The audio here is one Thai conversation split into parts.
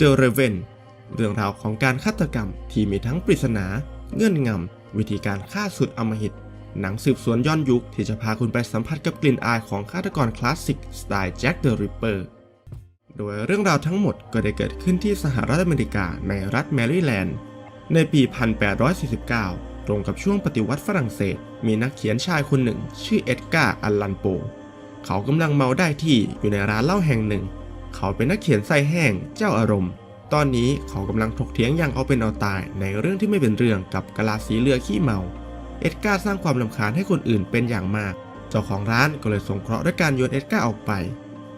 The Raven เรื่องราวของการฆาตกรรมที่มีทั้งปริศนา เงื่อนงำ วิธีการฆ่าสุดอำมหิต หนังสืบสวนย้อนยุคที่จะพาคุณไปสัมผัสกับกลิ่นอายของฆาตกรคลาสสิกสไตล์แจ็คเดอะริปเปอร์โดยเรื่องราวทั้งหมดก็ได้เกิดขึ้นที่สหรัฐอเมริกาในรัฐแมริแลนด์ ในปี 1849 ตรงกับช่วงปฏิวัติฝรั่งเศส มีนักเขียนชายคนหนึ่ง ชื่อเอ็ดการ์ อัลลันโป เขากำลังเมาได้ที่อยู่ในร้านเหล้าแห่งหนึ่ง เขาเป็นนักเขียนไส้แห้งเจ้าอารมณ์ ตอนนี้เขากำลังถกเถียงอย่างเอาเป็นเอาตายในเรื่องที่ไม่เป็นเรื่องกับกะลาสีเรือขี้เมา เอ็ดการ์สร้างความลำคาญให้คนอื่นเป็นอย่างมาก เจ้าของร้านก็เลยสงเคราะห์ด้วยการโยนเอ็ดการ์ออกไป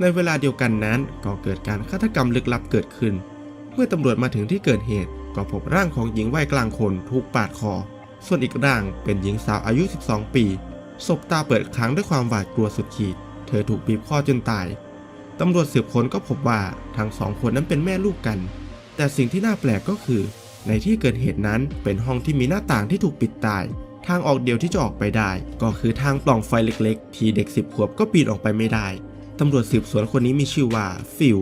ในเวลาเดียวกันนั้นก็เกิดการฆาตกรรมลึกลับเกิดขึ้น เมื่อตำรวจมาถึงที่เกิดเหตุ ก็พบร่างของหญิงวัยกลางคนถูกปาดคอ ส่วนอีกร่างเป็นหญิงสาวอายุ 12 ปีศพตาเปิดค้างด้วยความหวาดกลัวสุดขีด เธอถูกบีบคอจนตาย ตำรวจสืบค้นก็พบว่าทั้งสองคนนั้นเป็นแม่ลูกกัน แต่สิ่งที่น่าแปลกก็คือ ในที่เกิดเหตุนั้นเป็นห้องที่มีหน้าต่างที่ถูกปิดตาย ทางออกเดียวที่จะออกไปได้ ก็คือทางปล่องไฟเล็กๆ ที่เด็กสิบขวบก็ปีนออกไปไม่ได้ ตำรวจสืบสวนคนนี้มีชื่อว่าฟิล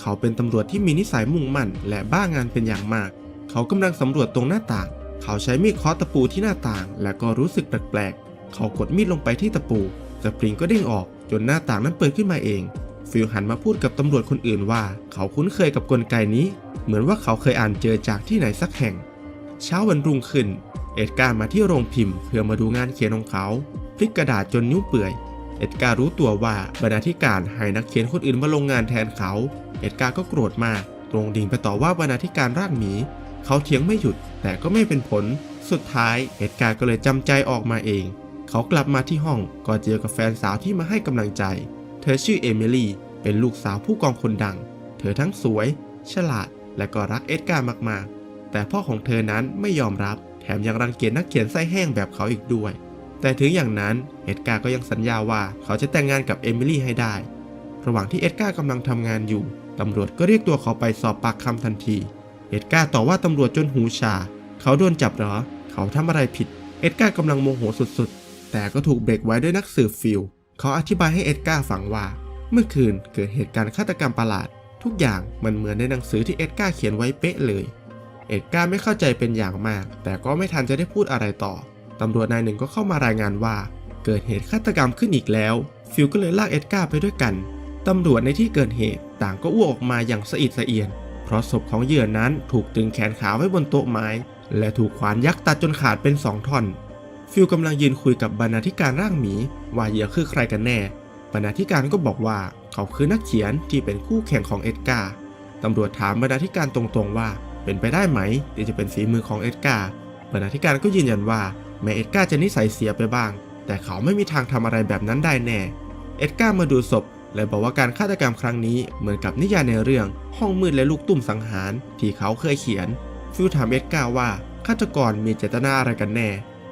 เขาเป็นตำรวจที่มีนิสัยมุ่งมั่น และบ้างานเป็นอย่างมาก เขากำลังสำรวจตรงหน้าต่าง เขาใช้มีดเคาะตะปูที่หน้าต่าง และก็รู้สึกแปลกๆ เขากดมีดลงไปที่ตะปูสปริงก็เด้งออกจนหน้าต่างนั้นเปิดขึ้นมาเอง ฟิลหันมาพูดกับตำรวจคนอื่นว่า เขาคุ้นเคยกับกลไกนี้ เหมือนว่าเขาเคยอ่านเจอจากที่ไหนสักแห่ง เช้าวันรุ่งขึ้น เอ็ดการ์มาที่โรงพิมพ์เพื่อมาดูงานเขียนของเขาพลิกกระดาษจนนิ้วเปื่อย เอ็ดการ์รู้ตัวว่าบรรณาธิการให้นักเขียนคนอื่นมาลงงานแทนเขา เอ็ดการ์ก็โกรธมากตรงดิ่งไปต่อว่าบรรณาธิการร่างหมี เขาเถียงไม่หยุดแต่ก็ไม่เป็นผล สุดท้ายเอ็ดการ์ก็เลยจำใจออกมาเอง เขากลับมาที่ห้องก็เจอกับแฟนสาวที่มาให้กำลังใจ ธอชื่อเอมิลี่ เป็นลูกสาวผู้กองคนดัง เธอทั้งสวย ฉลาด และก็รักเอ็ดการ์มากๆ แต่พ่อของเธอนั้นไม่ยอมรับ แถมยังรังเกียจนักเขียนไส้แห้งแบบเขาอีกด้วย แต่ถึงอย่างนั้น เอ็ดการ์ก็ยังสัญญาว่าเขาจะแต่งงานกับเอมิลี่ให้ได้ ระหว่างที่เอ็ดการ์กำลังทำงานอยู่ ตำรวจก็เรียกตัวเขาไปสอบปากคำทันที เอ็ดการ์ต่อว่าตำรวจจนหูชา เขาโดนจับเหรอ เขาทำอะไรผิด เอ็ดการ์กำลังโมโหสุดๆ แต่ก็ถูกเบรกไว้ด้วยนักสืบฟิล เขาอธิบายให้เอ็ดการ์ฟังว่า เมื่อคืนเกิดเหตุการณ์ฆาตกรรมประหลาด ทุกอย่างมันเหมือนในหนังสือที่เอ็ดการ์เขียนไว้เป๊ะเลย เอ็ดการ์ไม่เข้าใจเป็นอย่างมาก แต่ก็ไม่ทันจะได้พูดอะไรต่อตำรวจนายหนึ่งก็เข้ามารายงานว่า เกิดเหตุฆาตกรรมขึ้นอีกแล้ว ฟิลก็เลยลากเอ็ดการ์ไปด้วยกันตำรวจในที่เกิดเหตุต่างก็อ้วกออกมาอย่างสะอิดสะเอียน เพราะศพของเหยื่อนั้นถูกตึงแขนขาไว้บนโต๊ะไม้ และถูกขวานยักษ์ตัดจนขาดเป็นสองท่อน ฟิลกำลังยืนคุยกับบรรณาธิการร่างหมีว่าเหยื่อคือใครกันแน่ บรรณาธิการก็บอกว่าเขาคือนักเขียนที่เป็นคู่แข่งของเอ็ดการ์ตำรวจถามบรรณาธิการตรงๆว่า เป็นไปได้ไหมที่จะเป็นฝีมือของเอ็ดการ์บรรณาธิการก็ยืนยันว่าแม้เอ็ดการ์จะนิสัยเสียไปบ้าง แต่เขาไม่มีทางทำอะไรแบบนั้นได้แน่ เอ็ดการ์มาดูศพและบอกว่าการฆาตกรรมครั้งนี้เหมือนกับนิยายในเรื่อง ห้องมืดและลูกตุ้มสังหารที่เขาเคยเขียน ฟิลถามเอ็ดการ์ว่าฆาตกรมีเจตนาอะไรกันแน่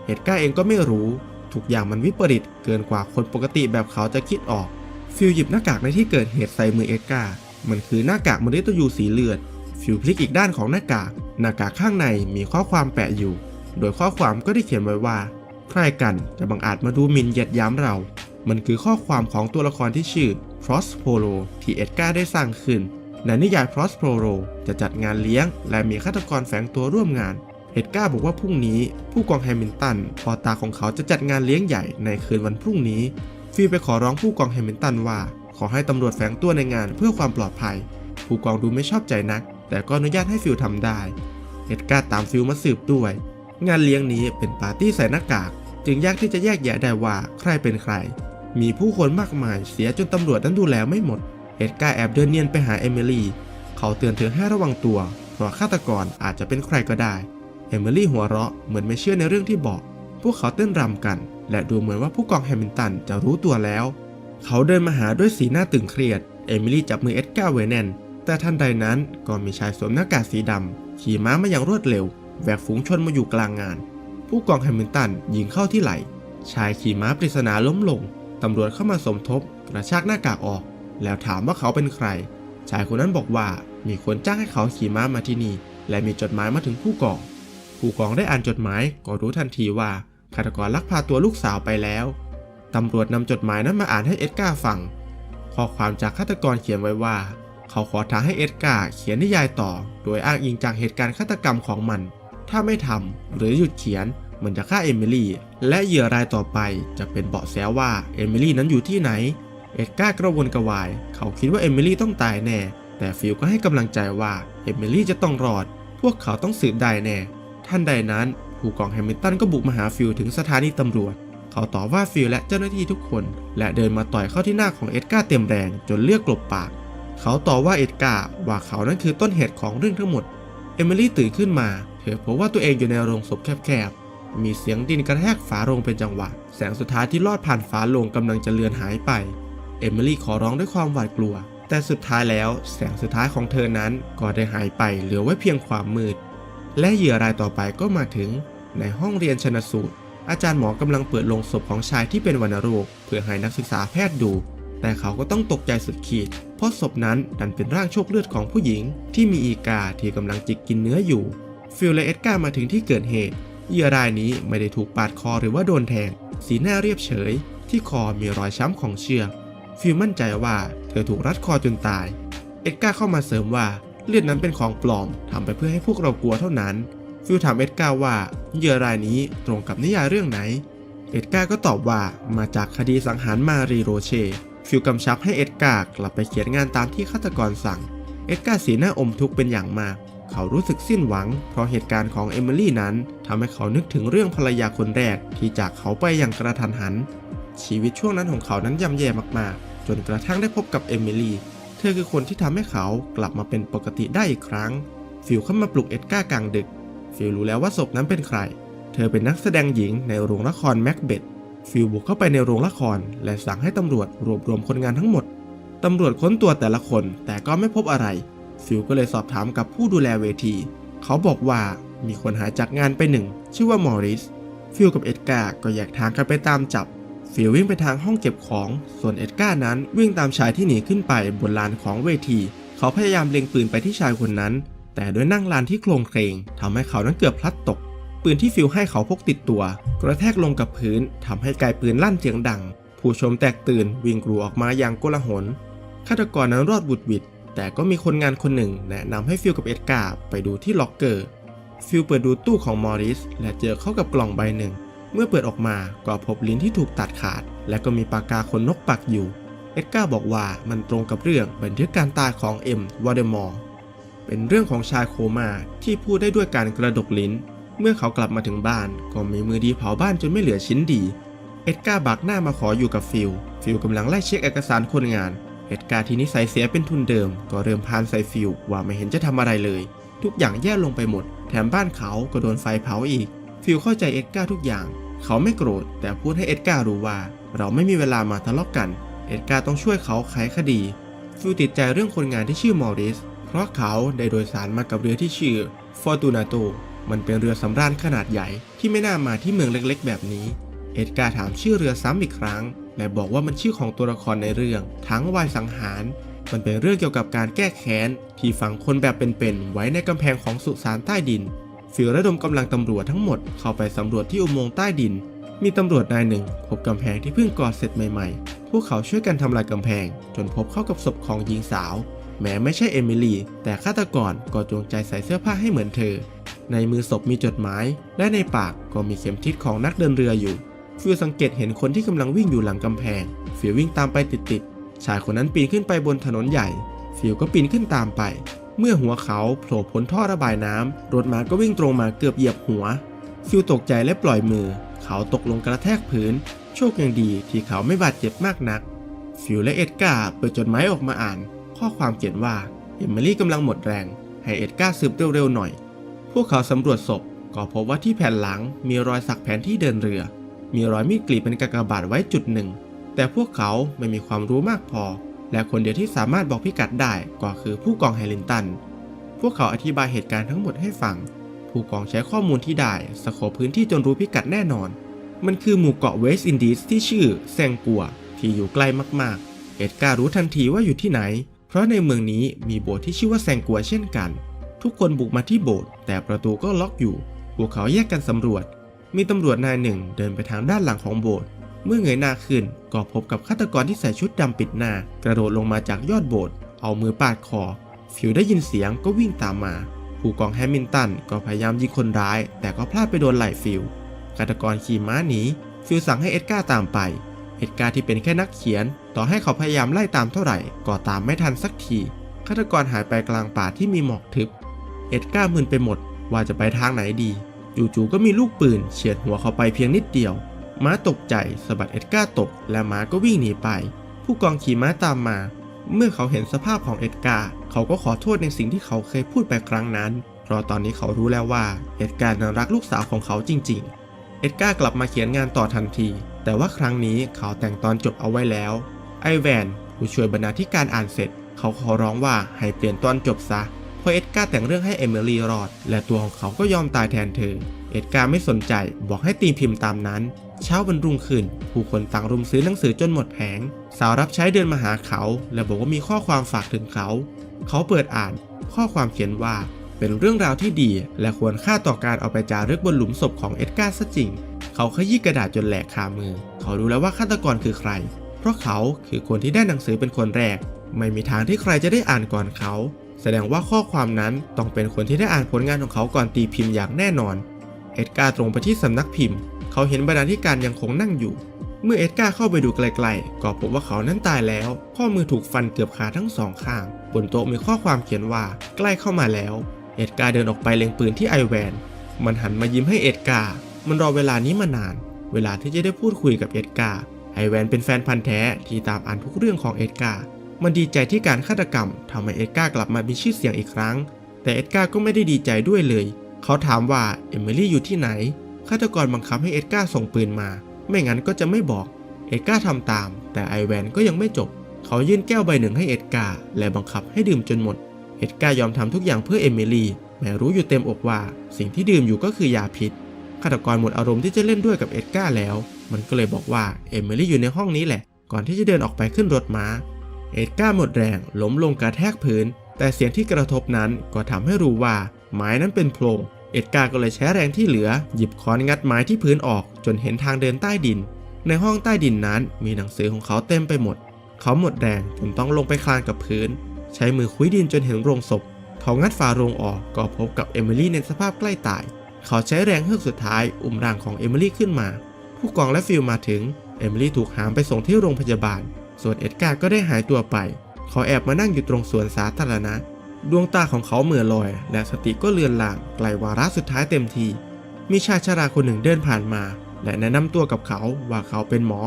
เอ็ดการ์เองก็ไม่รู้ ทุกอย่างมันวิปริตเกินกว่าคนปกติแบบเขาจะคิดออก ฟิลหยิบหน้ากากในที่เกิดเหตุใส่มือเอ็ดการ์มันคือหน้ากากมนุษย์ยูสีเลือด ฟิลพลิกอีกด้านของหน้ากาก หน้ากากข้างในมีข้อความแปะอยู่ โดยข้อความก็ได้เขียนไว้ว่า ใครกันจะบังอาจมาดูหมิ่นเหยียดยามเรา มันคือข้อความของตัวละครที่ชื่อ Prospero ที่เอ็ดการ์ได้สร้างขึ้นในนิยาย Prospero จะจัดงานเลี้ยง และมีฆาตกรแฝงตัวร่วมงาน เอ็ดการ์บอกว่าพรุ่งนี้ผู้กองแฮมิลตันพ่อตาของเขาจะจัดงานเลี้ยงใหญ่ในคืนวันพรุ่งนี้ ฟิลไปขอร้องผู้กองแฮมิลตันว่า ขอให้ตำรวจแฝงตัวในงานเพื่อความปลอดภัย ผู้กองดูไม่ชอบใจนัก แต่ก็อนุญาตให้ฟิลทำได้เอ็ดการ์ตามฟิลมาสืบด้วย งานเลี้ยงนี้เป็นปาร์ตี้ใส่หน้ากาก จึงยากที่จะแยกแยะได้ว่าใครเป็นใคร มีผู้คนมากมายเสียจนตำรวจนั้นดูแลไม่หมดเอ็ดการ์แอบเดินเนียนไปหาเอมิลี่ เขาเตือนเธอให้ระวังตัว เพราะฆาตกรอาจจะเป็นใครก็ได้ อมิลี่หัวเราะเหมือนไม่เชื่อในเรื่องที่บอก พวกเขาเต้นรำกัน และดูเหมือนว่าผู้กองแฮมิลตันจะรู้ตัวแล้ว เขาเดินมาหาด้วยสีหน้าตึงเครียด เอมิลี่จับมือเอ็ดการ์ไว้แน่นแต่ทันใดนั้นก็มีชายสวมหน้ากากสีดำขี่ม้ามาอย่างรวดเร็วแหวกฝูงชนมาอยู่กลางงาน ผู้กองแฮมิลตันยิงเข้าที่ไหล่ ชายขี่ม้าปริศนาล้มลงตำรวจเข้ามาสมทบกระชากหน้ากากออก แล้วถามว่าเขาเป็นใคร ชายคนนั้นบอกว่ามีคนจ้างให้เขาขี่ม้ามาที่นี่ และมีจดหมายมาถึงผู้กอง ผู้กองได้อ่านจดหมายก็รู้ทันทีว่าฆาตกรลักพาตัวลูกสาวไปแล้ว ตำรวจนำจดหมายนั้นมาอ่านให้เอ็ดการ์ฟัง ข้อความจากฆาตกรเขียนไว้ว่า เขาขอท้าให้เอ็ดการ์เขียนนิยายต่อ โดยอ้างอิงจากเหตุการณ์ฆาตกรรมของมัน ถ้าไม่ทำหรือหยุดเขียนมันจะฆ่าเอมิลี่ และเหยื่อรายต่อไปจะเป็นเบาะแสว่าเอมิลี่นั้นอยู่ที่ไหน เอ็ดการ์กระวนกระวาย เขาคิดว่าเอมิลี่ต้องตายแน่ แต่ฟิลก็ให้กำลังใจว่าเอมิลี่จะต้องรอด พวกเขาต้องสืบได้แน่ ท่านใดนั้น ผู้กองแฮมิลตันก็บุกมาหาฟิลถึงสถานีตำรวจ เขาต่อว่าฟิลและเจ้าหน้าที่ทุกคน และเดินมาต่อยเข้าที่หน้าของเอ็ดการ์เต็มแรงจนเลือดกลบปาก เขาต่อว่าเอ็ดการ์ว่าเขานั้นคือต้นเหตุของเรื่องทั้งหมด เอมิลี่ตื่นขึ้นมา เธอพบว่าตัวเองอยู่ในโรงศพแคบๆ มีเสียงดินกระแทกฝาโรงเป็นจังหวะ แสงสุดท้ายที่ลอดผ่านฝาโรงกำลังจะเลือนหายไป เอมิลี่ขอร้องด้วยความหวาดกลัว แต่สุดท้ายแล้ว แสงสุดท้ายของเธอนั้นก็ได้หายไปเหลือไว้เพียงความมืด และเหยื่อรายต่อไปก็มาถึง ในห้องเรียนชนสูตร อาจารย์หมอกำลังเปิดโลงศพของชายที่เป็นวัณโรค เพื่อให้นักศึกษาแพทย์ดู แต่เขาก็ต้องตกใจสุดขีด เพราะศพนั้นดันเป็นร่างโชคเลือดของผู้หญิง ที่มีอีกาที่กำลังจิกกินเนื้ออยู่ ฟิลและเอ็ดการ์มาถึงที่เกิดเหตุเหยื่อรายนี้ไม่ได้ถูกปาดคอหรือว่าโดนแทง สีหน้าเรียบเฉย ที่คอมีรอยช้ำของเชือกฟิลมั่นใจว่าเธอถูกรัดคอจนตาย เอ็ดการ์เข้ามาเสริมว่า เลือดนั้นเป็นของปลอมทำไปเพื่อให้พวกเรากลัวเท่านั้น ฟิลถามเอ็ดการ์ว่าเหยื่อรายนี้ตรงกับนิยายเรื่องไหน เอ็ดการ์ก็ตอบว่ามาจากคดีสังหารมารีโรเช่ฟิลกำชับให้เอ็ดการ์กลับไปเขียนงานตามที่ฆาตกรสั่ง เอ็ดการ์สีหน้าอมทุกข์เป็นอย่างมาก เขารู้สึกสิ้นหวัง เพราะเหตุการณ์ของเอมิลี่นั้นทำให้เขานึกถึงเรื่องภรรยาคนแรกที่จากเขาไปอย่างกระทันหัน ชีวิตช่วงนั้นของเขานั้นย่ำแย่มากๆ จนกระทั่งได้พบกับเอมิลี่ ธอคือคนที่ทำให้เขากลับมาเป็นปกติได้อีกครั้ง ฟิลเข้ามาปลุกเอ็ดการ์กลางดึก ฟิลรู้แล้วว่าศพนั้นเป็นใคร เธอเป็นนักแสดงหญิงในโรงละครแม็กเบธฟิลบุกเข้าไปในโรงละคร และสั่งให้ตำรวจรวบรวมคนงานทั้งหมด ตำรวจค้นตัวแต่ละคนแต่ก็ไม่พบอะไร ฟิลก็เลยสอบถามกับผู้ดูแลเวที เขาบอกว่ามีคนหายจากงานไปหนึ่ง ชื่อว่ามอริส ฟิลกับเอ็ดการ์ก็แยกทางกันไปตามจับ ฟิลวิ่งไปทางห้องเก็บของ ส่วนเอ็ดการ์นั้นวิ่งตามชายที่หนีขึ้นไปบนลานของเวที เขาพยายามเล็งปืนไปที่ชายคนนั้น แต่ด้วยนั่งลานที่โครงเครงทำให้เขานั้นเกือบพลัดตก ปืนที่ฟิลให้เขาพกติดตัว กระแทกลงกับพื้นทำให้ไกลปืนลั่นเสียงดัง ผู้ชมแตกตื่นวิ่งกรูออกมาอย่างโกลาหลฆาตกรนั้นรอดบุดหวิดแต่ก็มีคนงานคนหนึ่งแนะนำให้ฟิลกับเอ็ดการ์ไปดูที่ล็อกเกอร์ฟิลเปิดดูตู้ของมอริสและเจอเข้ากับกล่องใบหนึ่ง เมื่อเปิดออกมาก็พบลิ้นที่ถูกตัดขาด และก็มีปากกาขนนกปักอยู่ เอ็ดการ์บอกว่ามันตรงกับเรื่องบันทึกการตายของเอ็มวอเดมอร์เป็นเรื่องของชายโคม่าที่พูดได้ด้วยการกระดกลิ้น เมื่อเขากลับมาถึงบ้านก็มีมือดีเผาบ้านจนไม่เหลือชิ้นดี เอ็ดการ์บักหน้ามาขออยู่กับฟิล ฟิลกำลังไล่เช็คเอกสารคนงาน เอ็ดการ์ที่นิสัยเสียเป็นทุนเดิม ก็เริ่มพานใส่ฟิลว่าไม่เห็นจะทำอะไรเลย ทุกอย่างแย่ลงไปหมด แถมบ้านเขาก็โดนไฟเผาอีก ฟิลเข้าใจเอ็ดการ์ทุกอย่าง เขาไม่โกรธแต่พูดให้เอ็ดการ์รู้ว่า เราไม่มีเวลามาทะเลาะกัน เอ็ดการ์ต้องช่วยเขาไขคดีฟิลติดใจเรื่องคนงานที่ชื่อมอริส เพราะเขาได้โดยสารมากับเรือที่ชื่อฟอร์ตูนาโตมันเป็นเรือสำราญขนาดใหญ่ที่ไม่น่ามาที่เมืองเล็กๆ แบบนี้ เอ็ดการ์ถามชื่อเรือซ้ำอีกครั้ง และบอกว่ามันชื่อของตัวละครในเรื่อง ทั้งวายสังหาร มันเป็นเรื่องเกี่ยวกับการแก้แค้นที่ฝังคนแบบเป็นๆไว้ในกำแพงของสุสานใต้ดิน ฟิลระดมกำลังตำรวจทั้งหมดเข้าไปสำรวจที่อุโมงค์ใต้ดิน มีตำรวจนายหนึ่งพบกำแพงที่เพิ่งก่อเสร็จใหม่ๆ พวกเขาช่วยกันทำลายกำแพง จนพบเข้ากับศพของหญิงสาว แม้ไม่ใช่เอมิลี่ แต่ฆาตกรก็จงใจใส่เสื้อผ้าให้เหมือนเธอ ในมือศพมีจดหมาย และในปากก็มีเข็มทิศของนักเดินเรืออยู่ ฟิลสังเกตเห็นคนที่กำลังวิ่งอยู่หลังกำแพง ฟิลวิ่งตามไปติดๆ ชายคนนั้นปีนขึ้นไปบนถนนใหญ่ ฟิลก็ปีนขึ้นตามไป เมื่อหัวเขาโผล่พ้นท่อระบายน้ำรถม้าก็วิ่งตรงมาเกือบเหยียบหัวฟิลตกใจและปล่อยมือ เขาตกลงกระแทกพื้น โชคยังดีที่เขาไม่บาดเจ็บมากนัก ฟิลและเอ็ดการ์เปิดจดหมายออกมาอ่าน ข้อความเขียนว่าเอมิลี่กำลังหมดแรง ให้เอ็ดการ์สืบเร็วๆหน่อย พวกเขาสำรวจศพก็พบว่าที่แผ่นหลังมีรอยสักแผนที่เดินเรือ มีรอยมีดกรีดเป็นกากบาทไว้จุดหนึ่ง แต่พวกเขาไม่มีความรู้มากพอ และคนเดียวที่สามารถบอกพิกัดได้ก็คือผู้กองแฮรินตัน พวกเขาอธิบายเหตุการณ์ทั้งหมดให้ฟัง ผู้กองใช้ข้อมูลที่ได้สโคพื้นที่จนรู้พิกัดแน่นอน มันคือหมู่เกาะเวสต์อินดีสที่ชื่อแซงกัว ที่อยู่ไกล้มากๆ เอ็ดการ์รู้ทันทีว่าอยู่ที่ไหน เพราะในเมืองนี้มีโบสถ์ที่ชื่อว่าแซงกัวเช่นกัน ทุกคนบุกมาที่โบสถ์แต่ประตูก็ล็อกอยู่ พวกเขาแยกกันสำรวจ มีตำรวจนายหนึ่งเดินไปทางด้านหลังของโบสถ์ เมื่อเงยหน้าขึ้นก็พบกับฆาตกรที่ใส่ชุดดำปิดหน้า กระโดดลงมาจากยอดโบสถ์เอามือปาดคอ ฟิลได้ยินเสียงก็วิ่งตามมา ผู้กองแฮมิลตันก็พยายามยิงคนร้าย แต่ก็พลาดไปโดนไหล่ฟิลฆาตกรขี่ม้าหนีฟิลสั่งให้เอ็ดการ์ตามไป เอ็ดการ์ที่เป็นแค่นักเขียน ต่อให้เขาพยายามไล่ตามเท่าไหร่ก็ตามไม่ทันสักทีฆาตกรหายไปกลางป่าที่มีหมอกทึบ เอ็ดการ์มึนไปหมดว่าจะไปทางไหนดีจู่ๆก็มีลูกปืนเฉียดหัวเขาไปเพียงนิดเดียว ม้าตกใจสะบัดเอ็ดการ์ตก และม้าก็วิ่งหนีไป ผู้กองขี่ม้าตามมา เมื่อเขาเห็นสภาพของเอ็ดการ์เขาก็ขอโทษในสิ่งที่เขาเคยพูดไปครั้งนั้น เพราะตอนนี้เขารู้แล้วว่าเอ็ดการ์นั้นรักลูกสาวของเขาจริง ๆ เอ็ดการ์กลับมาเขียนงานต่อทันที แต่ว่าครั้งนี้เขาแต่งตอนจบเอาไว้แล้ว ไอแวนผู้ช่วยบรรณาธิการอ่านเสร็จ เขาขอร้องว่าให้เปลี่ยนตอนจบซะเพราะเอ็ดการ์แต่งเรื่องให้เอมิลี่รอด และตัวของเขาก็ยอมตายแทนเธอ เอ็ดการณ์ไม่สนใจบอกให้ตีพิมพ์ตามนั้น เช้าวันรุ่งขึ้น ผู้คนต่างรุมซื้อหนังสือจนหมดแผง สาวรับใช้เดินมาหาเขา และบอกว่ามีข้อความฝากถึงเขา เขาเปิดอ่าน ข้อความเขียนว่า เป็นเรื่องราวที่ดี และควรค่าต่อการเอาไปจารึกบนหลุมศพของเอ็ดการ์ซะจริง เขาขยี้กระดาษจนแหลกคามือ เขารู้แล้วว่าฆาตกรคือใคร เพราะเขาคือคนที่ได้หนังสือเป็นคนแรก ไม่มีทางที่ใครจะได้อ่านก่อนเขา แสดงว่าข้อความนั้นต้องเป็นคนที่ได้อ่านผลงานของเขาก่อนตีพิมพ์อย่างแน่นอน เอ็ดการ์ตรงไปที่สำนักพิมพ์ เขาเห็นบรรณาธิการยังคงนั่งอยู่ เมื่อเอ็ดการ์เข้าไปดูไกลๆ ก็พบว่าเขานั้นตายแล้ว ข้อมือถูกฟันเกือบขาดทั้งสองข้าง บนโต๊ะมีข้อความเขียนว่าใกล้เข้ามาแล้ว เอ็ดการ์เดินออกไปเล็งปืนที่ไอแวน มันหันมายิ้มให้เอ็ดการ์ มันรอเวลานี้มานาน เวลาที่จะได้พูดคุยกับเอ็ดการ์ ไอแวนเป็นแฟนพันธ์แท้ที่ตามอ่านทุกเรื่องของเอ็ดการ์ มันดีใจที่การฆาตกรรมทำให้เอ็ดการ์กลับมามีชื่อเสียงอีกครั้ง แต่เอ็ดการ์ก็ไม่ได้ดีใจด้วยเลย เขาถามว่าเอมิลี่อยู่ที่ไหนฆาตกรบังคับให้เอ็ดการ์ส่งปืนมา ไม่งั้นก็จะไม่บอก เอ็ดการ์ทำตาม แต่ไอแวนก็ยังไม่จบ เขายื่นแก้วใบหนึ่งให้เอ็ดการ์และบังคับให้ดื่มจนหมด เอ็ดการ์ยอมทำทุกอย่างเพื่อเอมิลี่แม้รู้อยู่เต็มอกว่า สิ่งที่ดื่มอยู่ก็คือยาพิษฆาตกรหมดอารมณ์ที่จะเล่นด้วยกับเอ็ดการ์แล้ว มันก็เลยบอกว่าเอมิลี่อยู่ในห้องนี้แหละ ก่อนที่จะเดินออกไปขึ้นรถม้า เอ็ดการ์หมดแรงล้มลงกระแทกพื้น แต่เสียงที่กระทบนั้นก็ทำให้รู้ว่า ไม้นั้นเป็นโพรง เอ็ดการ์ก็เลยใช้แรงที่เหลือ หยิบค้อนงัดไม้ที่พื้นออกจนเห็นทางเดินใต้ดิน ในห้องใต้ดินนั้นมีหนังสือของเขาเต็มไปหมด เขาหมดแรงจนต้องลงไปคลานกับพื้น ใช้มือคุ้ยดินจนเห็นโรงศพ เขางัดฝาโรงออกก็พบกับเอมิลี่ในสภาพใกล้ตาย เขาใช้แรงเฮือกสุดท้ายอุ้มร่างของเอมิลี่ขึ้นมา ผู้กองและฟิลมาถึง เอมิลี่ถูกหามไปส่งที่โรงพยาบาล ส่วนเอ็ดการ์ก็ได้หายตัวไป เขาแอบมานั่งอยู่ตรงสวนสาธารณะ ดวงตาของเขาเหมื่อลอย และสติก็เลือนลางไกลวาระสุดท้ายเต็มที มีชายชราคนหนึ่งเดินผ่านมา และแนะนำตัวกับเขาว่าเขาเป็นหมอ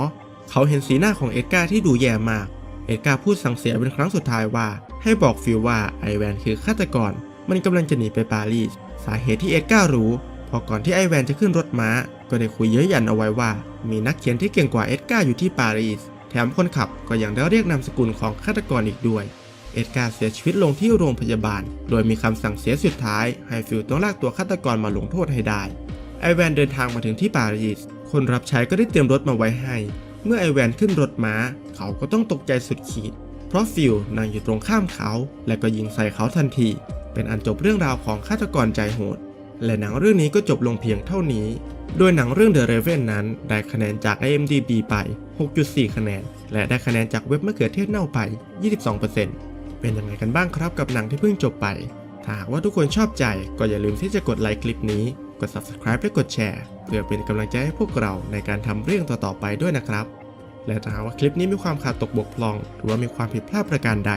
เขาเห็นสีหน้าของเอ็ดการ์ที่ดูแย่มาก เอ็ดการ์พูดสั่งเสียเป็นครั้งสุดท้ายว่า ให้บอกฟิลว่าไอแวนคือฆาตกร มันกำลังจะหนีไปปารีส สาเหตุที่เอ็ดการ์รู้พอก่อนที่ไอแวนจะขึ้นรถม้า ก็ได้คุยเย้ยยันเอาไว้ว่า มีนักเขียนที่เก่งกว่าเอ็ดการ์อยู่ที่ปารีส แถมคนขับก็ยังได้เรียกนามสกุลของฆาตกรอีกด้วย เอ็ดการ์เสียชีวิตลงที่โรงพยาบาล โดยมีคำสั่งเสียสุดท้าย ให้ฟิลต้องลากตัวฆาตกรมาลงโทษให้ได้ ไอแวนเดินทางมาถึงที่ปารีส คนรับใช้ก็ได้เตรียมรถมาไว้ให้ เมื่อไอแวนขึ้นรถม้า เขาก็ต้องตกใจสุดขีด เพราะฟิลนั่งอยู่ตรงข้ามเขา และก็ยิงใส่เขาทันที เป็นอันจบเรื่องราวของฆาตกรใจโหด และหนังเรื่องนี้ก็จบลงเพียงเท่านี้ โดยหนังเรื่อง The Raven นั้น ได้คะแนนจาก IMDb ไป 6.4 คะแนน และได้คะแนนจากเว็บมะเขือเทศเน่าไป 22% เป็นยังไงกันบ้างครับกับหนังที่เพิ่งจบไป ถ้าหากว่าทุกคนชอบใจก็อย่าลืมที่จะกดไลค์คลิปนี้ กด subscribe และกดแชร์ เพื่อเป็นกำลังใจให้พวกเราในการทำเรื่องต่อๆไปด้วยนะครับ และถ้าหากว่าคลิปนี้มีความขาดตกบกพร่อง หรือว่ามีความผิดพลาดประการใด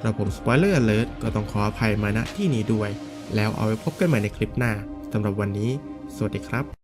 กระผม Spoiler Alert ก็ต้องขออภัยมาณที่นี้ด้วย แล้วเอาไว้พบกันใหม่ในคลิปหน้าสำหรับวันนี้ สวัสดีครับ